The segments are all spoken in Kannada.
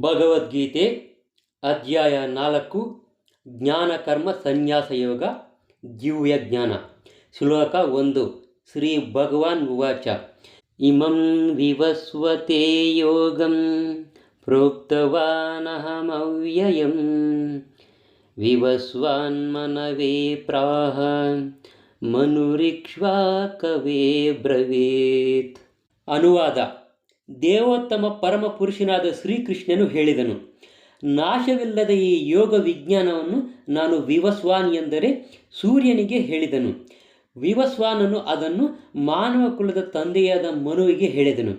ಭಗವದ್ಗೀತೆ ಅಧ್ಯಾಯ ನಾಲ್ಕು ಜ್ಞಾನಕರ್ಮ ಸನ್ಯಾಸ ಯೋಗ, ದಿವ್ಯ ಜ್ಞಾನ. ಶ್ಲೋಕ ಒಂದು, ಶ್ರೀ ಭಗವಾನ್ ಉವಾಚ. ಇಮಂ ವಿವಸ್ವತೆ ಯೋಗಂ ಪ್ರೋಕ್ತವಾನಹಮವ್ಯಯಂ. ವಿವಸ್ವಾನ್ಮನವೇ ಪ್ರಾಹ ಮನುರಿಕ್ಷ್ವಾಕವೇ ಬ್ರವೀತ್. ಅನುವಾದ. ದೇವೋತ್ತಮ ಪರಮ ಪುರುಷನಾದ ಶ್ರೀಕೃಷ್ಣನು ಹೇಳಿದನು, ನಾಶವಿಲ್ಲದ ಈ ಯೋಗ ವಿಜ್ಞಾನವನ್ನು ನಾನು ವಿವಸ್ವಾನ್ ಎಂದರೆ ಸೂರ್ಯನಿಗೆ ಹೇಳಿದನು. ವಿವಸ್ವಾನನು ಅದನ್ನು ಮಾನವ ಕುಲದ ತಂದೆಯಾದ ಮನುವಿಗೆ ಹೇಳಿದನು.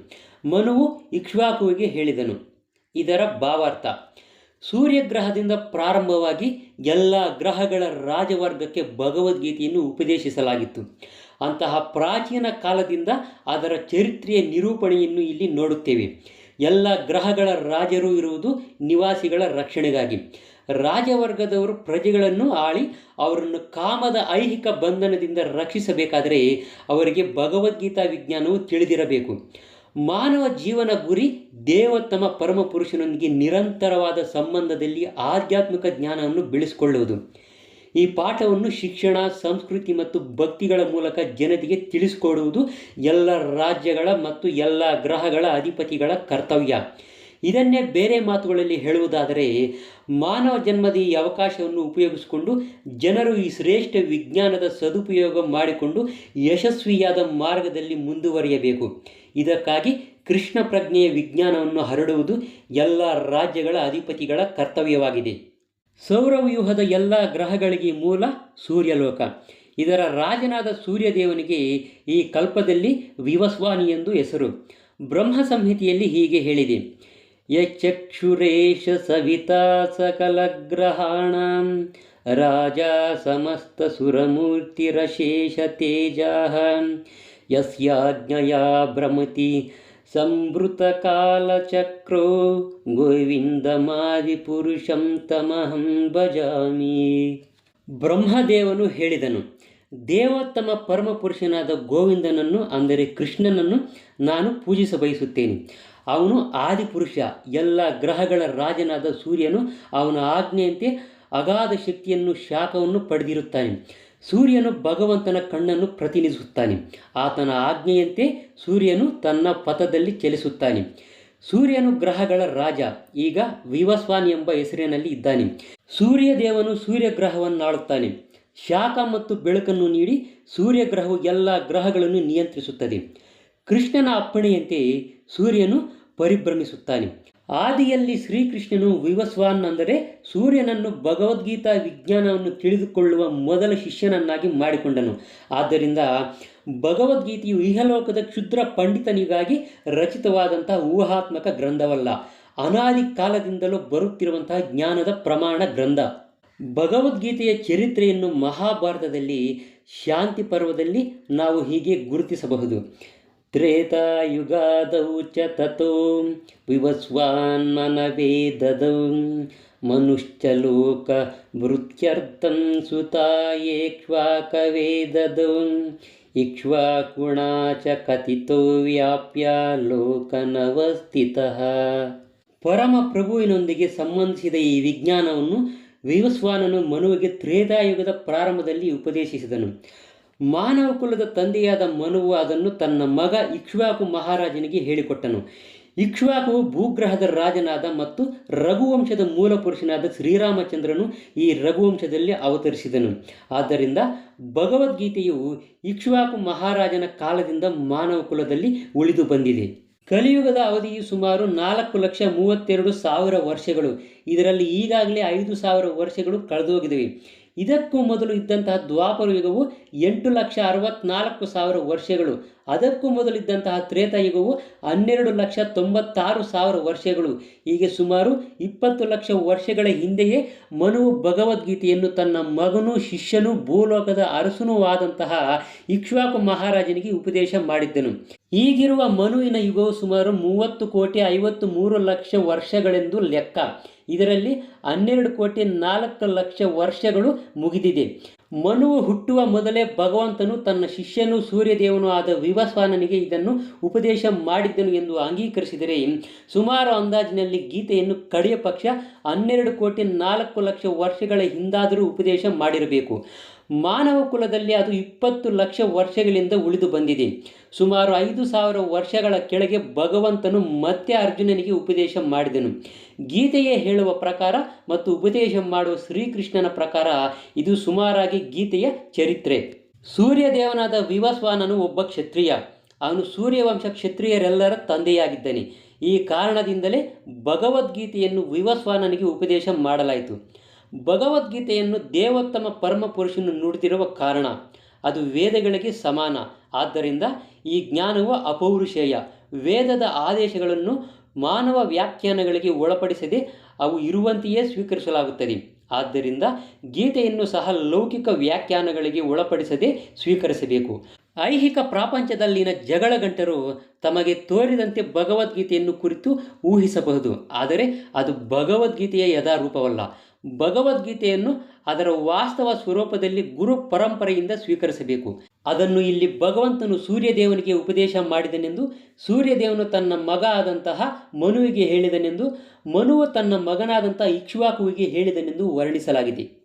ಮನುವು ಇಕ್ಷ್ವಾಕುವಿಗೆ ಹೇಳಿದನು. ಇದರ ಭಾವಾರ್ಥ ಸೂರ್ಯಗ್ರಹದಿಂದ ಪ್ರಾರಂಭವಾಗಿ ಎಲ್ಲ ಗ್ರಹಗಳ ರಾಜವರ್ಗಕ್ಕೆ ಭಗವದ್ಗೀತೆಯನ್ನು ಉಪದೇಶಿಸಲಾಗಿತ್ತು. ಅಂತಹ ಪ್ರಾಚೀನ ಕಾಲದಿಂದ ಅದರ ಚರಿತ್ರೆಯ ನಿರೂಪಣೆಯನ್ನು ಇಲ್ಲಿ ನೋಡುತ್ತೇವೆ. ಎಲ್ಲ ಗ್ರಹಗಳ ರಾಜರು ಇರುವುದು ನಿವಾಸಿಗಳ ರಕ್ಷಣೆಗಾಗಿ. ರಾಜವರ್ಗದವರು ಪ್ರಜೆಗಳನ್ನು ಆಳಿ ಅವರನ್ನು ಕಾಮದ ಐಹಿಕ ಬಂಧನದಿಂದ ರಕ್ಷಿಸಬೇಕಾದರೆ ಅವರಿಗೆ ಭಗವದ್ಗೀತಾ ವಿಜ್ಞಾನವು ತಿಳಿದಿರಬೇಕು. ಮಾನವ ಜೀವನ ಗುರಿ ದೇವೋತ್ತಮ ಪರಮ ಪುರುಷನೊಂದಿಗೆ ನಿರಂತರವಾದ ಸಂಬಂಧದಲ್ಲಿ ಆಧ್ಯಾತ್ಮಿಕ ಜ್ಞಾನವನ್ನು ಬೆಳೆಸಿಕೊಳ್ಳುವುದು. ಈ ಪಾಠವನ್ನು ಶಿಕ್ಷಣ, ಸಂಸ್ಕೃತಿ ಮತ್ತು ಭಕ್ತಿಗಳ ಮೂಲಕ ಜನತೆಗೆ ತಿಳಿಸಿಕೊಡುವುದು ಎಲ್ಲ ರಾಜ್ಯಗಳ ಮತ್ತು ಎಲ್ಲ ಗ್ರಹಗಳ ಅಧಿಪತಿಗಳ ಕರ್ತವ್ಯ. ಇದನ್ನೇ ಬೇರೆ ಮಾತುಗಳಲ್ಲಿ ಹೇಳುವುದಾದರೆ, ಮಾನವ ಜನ್ಮದ ಈ ಅವಕಾಶವನ್ನು ಉಪಯೋಗಿಸಿಕೊಂಡು ಜನರು ಈ ಶ್ರೇಷ್ಠ ವಿಜ್ಞಾನದ ಸದುಪಯೋಗ ಮಾಡಿಕೊಂಡು ಯಶಸ್ವಿಯಾದ ಮಾರ್ಗದಲ್ಲಿ ಮುಂದುವರಿಯಬೇಕು. ಇದಕ್ಕಾಗಿ ಕೃಷ್ಣ ಪ್ರಜ್ಞೆಯ ವಿಜ್ಞಾನವನ್ನು ಹರಡುವುದು ಎಲ್ಲ ರಾಜ್ಯಗಳ ಅಧಿಪತಿಗಳ ಕರ್ತವ್ಯವಾಗಿದೆ. ಸೌರವ್ಯೂಹದ ಎಲ್ಲ ಗ್ರಹಗಳಿಗೆ ಮೂಲ ಸೂರ್ಯಲೋಕ. ಇದರ ರಾಜನಾದ ಸೂರ್ಯದೇವನಿಗೆ ಈ ಕಲ್ಪದಲ್ಲಿ ವಿವಸ್ವಾನಿ ಎಂದು ಹೆಸರು. ಬ್ರಹ್ಮ ಸಂಹಿತೆಯಲ್ಲಿ ಹೀಗೆ ಹೇಳಿದೆ. ಯಕ್ಷುರೇಶ ಸವಿತಾ ಸಕಲಗ್ರಹಾಣ ರಾಜ ಸಮಸ್ತ ಸುರಮೂರ್ತಿರಶೇಷ ತೇಜ ಯಸ್ಯಾಜ್ಞಯ ಭ್ರಮತಿ ಸಂವೃತಕಾಲಚಕ್ರೋ ಗೋವಿಂದಮಾದಿಪುರುಷಂ ತಮಹಂ ಭಜಾಮಿ ಬ್ರಹ್ಮದೇವನು ಹೇಳಿದನು, ದೇವೋತ್ತಮ ಪರಮ ಪುರುಷನಾದ ಗೋವಿಂದನನ್ನು, ಅಂದರೆ ಕೃಷ್ಣನನ್ನು ನಾನು ಪೂಜಿಸ ಬಯಸುತ್ತೇನೆ. ಅವನು ಆದಿಪುರುಷ, ಎಲ್ಲ ಗ್ರಹಗಳ ರಾಜನಾದ ಸೂರ್ಯನು ಅವನ ಆಜ್ಞೆಯಂತೆ ಅಗಾಧ ಶಕ್ತಿಯನ್ನು ಶಾಖವನ್ನು ಪಡೆದಿರುತ್ತಾನೆ. ಸೂರ್ಯನು ಭಗವಂತನ ಕಣ್ಣನ್ನು ಪ್ರತಿನಿಧಿಸುತ್ತಾನೆ. ಆತನ ಆಜ್ಞೆಯಂತೆ ಸೂರ್ಯನು ತನ್ನ ಪಥದಲ್ಲಿ ಚಲಿಸುತ್ತಾನೆ. ಸೂರ್ಯನು ಗ್ರಹಗಳ ರಾಜ, ಈಗ ವಿವಸ್ವಾನ್ ಎಂಬ ಹೆಸರಿನಲ್ಲಿ ಇದ್ದಾನೆ. ಸೂರ್ಯದೇವನು ಸೂರ್ಯಗ್ರಹವನ್ನಾಳುತ್ತಾನೆ. ಶಾಖ ಮತ್ತು ಬೆಳಕನ್ನು ನೀಡಿ ಸೂರ್ಯಗ್ರಹವು ಎಲ್ಲ ಗ್ರಹಗಳನ್ನು ನಿಯಂತ್ರಿಸುತ್ತದೆ. ಕೃಷ್ಣನ ಅಪ್ಪಣೆಯಂತೆ ಸೂರ್ಯನು ಪರಿಭ್ರಮಿಸುತ್ತಾನೆ. ಆದಿಯಲ್ಲಿ ಶ್ರೀಕೃಷ್ಣನು ವಿವಸ್ವಾನ್ ಅಂದರೆ ಸೂರ್ಯನನ್ನು ಭಗವದ್ಗೀತಾ ವಿಜ್ಞಾನವನ್ನು ತಿಳಿದುಕೊಳ್ಳುವ ಮೊದಲ ಶಿಷ್ಯನನ್ನಾಗಿ ಮಾಡಿಕೊಂಡನು. ಆದ್ದರಿಂದ ಭಗವದ್ಗೀತೆಯು ಇಹಲೋಕದ ಕ್ಷುದ್ರ ಪಂಡಿತನಿಗಾಗಿ ರಚಿತವಾದಂತಹ ಊಹಾತ್ಮಕ ಗ್ರಂಥವಲ್ಲ. ಅನಾದಿ ಕಾಲದಿಂದಲೂ ಬರುತ್ತಿರುವಂತಹ ಜ್ಞಾನದ ಪ್ರಮಾಣ ಗ್ರಂಥ. ಭಗವದ್ಗೀತೆಯ ಚರಿತ್ರೆಯನ್ನು ಮಹಾಭಾರತದಲ್ಲಿ, ಶಾಂತಿ ಪರ್ವದಲ್ಲಿ ನಾವು ಹೀಗೆ ಗುರುತಿಸಬಹುದು. ಚ ತಥೋ ವಿವಸ್ವಾನ್ಮನವೇ ದದೌ ಮನುಶ್ಚಲೋಕ ವೃತ್ಯರ್ಥಂ ಸುತಾಯೇಕ್ಷ್ವಾಕವೇ ದದೌ ಇಕ್ಷ್ವಾಕುಣಾ ಚ ಕಥಿತೋ ವ್ಯಾಪ್ಯ ಲೋಕನವಸ್ಥಿತಃ. ಪರಮ ಪ್ರಭುವಿನೊಂದಿಗೆ ಸಂಬಂಧಿಸಿದ ಈ ವಿಜ್ಞಾನವನ್ನು ವಿವಸ್ವಾನನು ಮನುವಿಗೆ ತ್ರೇತಾಯುಗದ ಪ್ರಾರಂಭದಲ್ಲಿ ಉಪದೇಶಿಸಿದನು. ಮಾನವ ಕುಲದ ತಂದೆಯಾದ ಮನುವು ಅದನ್ನು ತನ್ನ ಮಗ ಇಕ್ಷ್ವಾಕು ಮಹಾರಾಜನಿಗೆ ಹೇಳಿಕೊಟ್ಟನು. ಇಕ್ಷ್ವಾಕುವು ಭೂಗ್ರಹದ ರಾಜನಾದ ಮತ್ತು ರಘುವಂಶದ ಮೂಲ ಪುರುಷನಾದ ಶ್ರೀರಾಮಚಂದ್ರನು ಈ ರಘುವಂಶದಲ್ಲಿ ಅವತರಿಸಿದನು. ಆದ್ದರಿಂದ ಭಗವದ್ಗೀತೆಯು ಇಕ್ಷ್ವಾಕು ಮಹಾರಾಜನ ಕಾಲದಿಂದ ಮಾನವ ಕುಲದಲ್ಲಿ ಉಳಿದು ಬಂದಿದೆ. ಕಲಿಯುಗದ ಅವಧಿಯು ಸುಮಾರು ನಾಲ್ಕು ಲಕ್ಷ ಮೂವತ್ತೆರಡು ಸಾವಿರ ವರ್ಷಗಳು. ಇದರಲ್ಲಿ ಈಗಾಗಲೇ ಐದು ಸಾವಿರ ವರ್ಷಗಳು ಕಳೆದೋಗಿವೆ ಇದಕ್ಕೂ ಮೊದಲು ಇದ್ದಂತಹ ದ್ವಾಪರ ಯುಗವು ಎಂಟು ಲಕ್ಷ ಅರವತ್ನಾಲ್ಕು ಸಾವಿರ ವರ್ಷಗಳು. ಅದಕ್ಕೂ ಮೊದಲಿದ್ದಂತಹ ತ್ರೇತಾಯುಗವು ಹನ್ನೆರಡು ಲಕ್ಷ ತೊಂಬತ್ತಾರು ಸಾವಿರ ವರ್ಷಗಳು. ಹೀಗೆ ಸುಮಾರು ಇಪ್ಪತ್ತು ಲಕ್ಷ ವರ್ಷಗಳ ಹಿಂದೆಯೇ ಮನುವು ಭಗವದ್ಗೀತೆಯನ್ನು ತನ್ನ ಮಗನು, ಶಿಷ್ಯನು, ಭೂಲೋಕದ ಅರಸನೂ ಆದಂತಹ ಇಕ್ಷ್ವಾಕು ಮಹಾರಾಜನಿಗೆ ಉಪದೇಶ ಮಾಡಿದ್ದನು. ಈಗಿರುವ ಮನುವಿನ ಯುಗವು ಸುಮಾರು ಮೂವತ್ತು ಕೋಟಿ ಐವತ್ತು ಮೂರು ಲಕ್ಷ ವರ್ಷಗಳೆಂದು ಲೆಕ್ಕ. ಇದರಲ್ಲಿ ಹನ್ನೆರಡು ಕೋಟಿ ನಾಲ್ಕು ಲಕ್ಷ ವರ್ಷಗಳು ಮುಗಿದಿದೆ. ಮನುವು ಹುಟ್ಟುವ ಮೊದಲೇ ಭಗವಂತನು ತನ್ನ ಶಿಷ್ಯನು ಸೂರ್ಯದೇವನು ಆದ ವಿವಸ್ವಾನನಿಗೆ ಇದನ್ನು ಉಪದೇಶ ಮಾಡಿದ್ದನು ಎಂದು ಅಂಗೀಕರಿಸಿದರೆ. ಸುಮಾರು ಅಂದಾಜಿನಲ್ಲಿ ಗೀತೆಯನ್ನು ಕಡೆಯ ಪಕ್ಷ ಹನ್ನೆರಡು ಕೋಟಿ ನಾಲ್ಕು ಲಕ್ಷ ವರ್ಷಗಳ ಹಿಂದಾದರೂ ಉಪದೇಶ ಮಾಡಿರಬೇಕು. ಮಾನವ ಕುಲದಲ್ಲಿ ಅದು ಇಪ್ಪತ್ತು ಲಕ್ಷ ವರ್ಷಗಳಿಂದ ಉಳಿದು ಬಂದಿದೆ. ಸುಮಾರು ಐದು ಸಾವಿರ ವರ್ಷಗಳ ಕೆಳಗೆ ಭಗವಂತನು ಮತ್ತೆ ಅರ್ಜುನನಿಗೆ ಉಪದೇಶ ಮಾಡಿದನು. ಗೀತೆಯೇ ಹೇಳುವ ಪ್ರಕಾರ ಮತ್ತು ಉಪದೇಶ ಮಾಡುವ ಶ್ರೀಕೃಷ್ಣನ ಪ್ರಕಾರ ಇದು ಸುಮಾರಾಗಿ ಗೀತೆಯ ಚರಿತ್ರೆ. ಸೂರ್ಯದೇವನಾದ ವಿವಸ್ವಾನನು ಒಬ್ಬ ಕ್ಷತ್ರಿಯ. ಅವನು ಸೂರ್ಯವಂಶ ಕ್ಷತ್ರಿಯರೆಲ್ಲರ ತಂದೆಯಾಗಿದ್ದಾನೆ. ಈ ಕಾರಣದಿಂದಲೇ ಭಗವದ್ಗೀತೆಯನ್ನು ವಿವಸ್ವಾನನಿಗೆ ಉಪದೇಶ ಮಾಡಲಾಯಿತು. ಭಗವದ್ಗೀತೆಯನ್ನು ದೇವೋತ್ತಮ ಪರಮಪುರುಷನು ನುಡಿದಿರುವ ಕಾರಣ ಅದು ವೇದಗಳಿಗೆ ಸಮಾನ. ಆದ್ದರಿಂದ ಈ ಜ್ಞಾನವು ಅಪೌರುಷೇಯ. ವೇದದ ಆದೇಶಗಳನ್ನು ಮಾನವ ವ್ಯಾಖ್ಯಾನಗಳಿಗೆ ಒಳಪಡಿಸದೆ ಅವು ಇರುವಂತೆಯೇ ಸ್ವೀಕರಿಸಲಾಗುತ್ತದೆ. ಆದ್ದರಿಂದ ಗೀತೆಯನ್ನು ಸಹ ಲೌಕಿಕ ವ್ಯಾಖ್ಯಾನಗಳಿಗೆ ಒಳಪಡಿಸದೆ ಸ್ವೀಕರಿಸಬೇಕು. ಐಹಿಕ ಪ್ರಾಪಂಚದಲ್ಲಿನ ಜಗಳ ಗಂಟರು ತಮಗೆ ತೋರಿದಂತೆ ಭಗವದ್ಗೀತೆಯನ್ನು ಕುರಿತು ಊಹಿಸಬಹುದು. ಆದರೆ ಅದು ಭಗವದ್ಗೀತೆಯ ಯಥಾರೂಪವಲ್ಲ. ಭಗವದ್ಗೀತೆಯನ್ನು ಅದರ ವಾಸ್ತವ ಸ್ವರೂಪದಲ್ಲಿ ಗುರು ಪರಂಪರೆಯಿಂದ ಸ್ವೀಕರಿಸಬೇಕು. ಅದನ್ನು ಇಲ್ಲಿ ಭಗವಂತನು ಸೂರ್ಯದೇವನಿಗೆ ಉಪದೇಶ ಮಾಡಿದನೆಂದು, ಸೂರ್ಯದೇವನು ತನ್ನ ಮಗ ಆದಂತಹ ಮನುವಿಗೆ ಹೇಳಿದನೆಂದು, ಮನುವು ತನ್ನ ಮಗನಾದಂತಹ ಇಕ್ಷುವಾಕುವಿಗೆ ಹೇಳಿದನೆಂದು ವರ್ಣಿಸಲಾಗಿದೆ.